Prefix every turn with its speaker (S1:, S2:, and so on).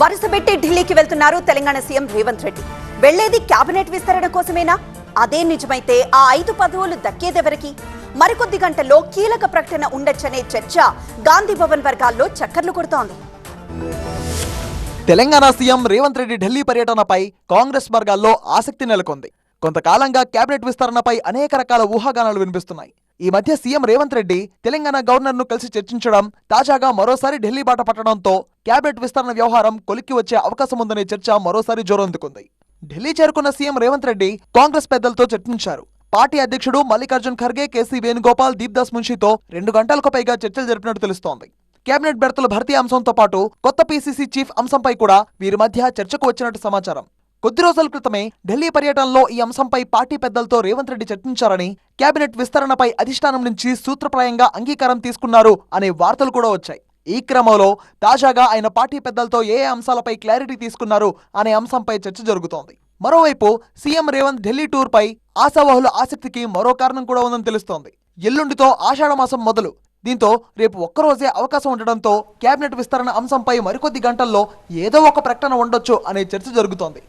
S1: వరుసపెట్టి ఢిల్లీకి వెళ్తున్నారు తెలంగాణ సీఎం రేవంత్ రెడ్డి. వెళ్ళేది కేబినెట్ విస్తరణ కోసమేనా? అదే నిజమైతే ఆ ఐదు పదవులు దక్కేదెవరికి మరికొద్ది గంటల్లో కీలక ప్రకటన ఉండొచ్చనే చర్చ గాంధీ భవన్ వర్గాల్లో చక్కర్లు కొడుతోంది.
S2: తెలంగాణ సీఎం రేవంత్ రెడ్డి ఢిల్లీ పర్యటనపై కాంగ్రెస్ వర్గాల్లో ఆసక్తి నెలకొంది. కొంతకాలంగా కేబినెట్ విస్తరణపై అనేక రకాల ఊహాగానాలు వినిపిస్తున్నాయి. ఈ మధ్య సీఎం రేవంత్ రెడ్డి తెలంగాణ గవర్నర్ను కలిసి చర్చించడం తాజాగా మరోసారి ఢిల్లీ బాట పట్టడంతో క్యాబినెట్ విస్తరణ వ్యవహారం కొలిక్కి వచ్చే అవకాశం ఉందనే చర్చ మరోసారి జోరందుకుంది. ఢిల్లీ చేరుకున్న సీఎం రేవంత్ రెడ్డి కాంగ్రెస్ పెద్దలతో చర్చించారు. పార్టీ అధ్యక్షుడు మల్లికార్జున్ ఖర్గే కేసీ వేణుగోపాల్ దీప్దాస్ మున్షితో రెండు గంటలకు పైగా చర్చలు జరిపినట్టు తెలుస్తోంది. కేబినెట్ బెర్తల భర్తీ అంశంతో పాటు కొత్త పీసీసీ చీఫ్ అంశంపై కూడా వీరి మధ్య చర్చకు వచ్చినట్టు సమాచారం. కొద్ది రోజుల క్రితమే ఢిల్లీ పర్యటనలో ఈ అంశంపై పార్టీ పెద్దలతో రేవంత్ రెడ్డి చర్చించారని కేబినెట్ విస్తరణపై అధిష్టానం నుంచి సూత్రప్రాయంగా అంగీకారం తీసుకున్నారు అనే వార్తలు కూడా వచ్చాయి. ఈ క్రమంలో తాజాగా ఆయన పార్టీ పెద్దలతో ఏ అంశాలపై క్లారిటీ తీసుకున్నారు అనే అంశంపై చర్చ జరుగుతోంది. మరోవైపు సీఎం రేవంత్ ఢిల్లీ టూర్ పై ఆశావాహుల ఆసక్తికి మరో కారణం కూడా ఉందని తెలుస్తోంది. ఎల్లుండితో ఆషాఢమాసం మొదలు. దీంతో రేపు ఒక్కరోజే అవకాశం ఉండడంతో కేబినెట్ విస్తరణ అంశంపై మరికొద్ది గంటల్లో ఏదో ఒక ప్రకటన ఉండొచ్చు అనే చర్చ జరుగుతోంది.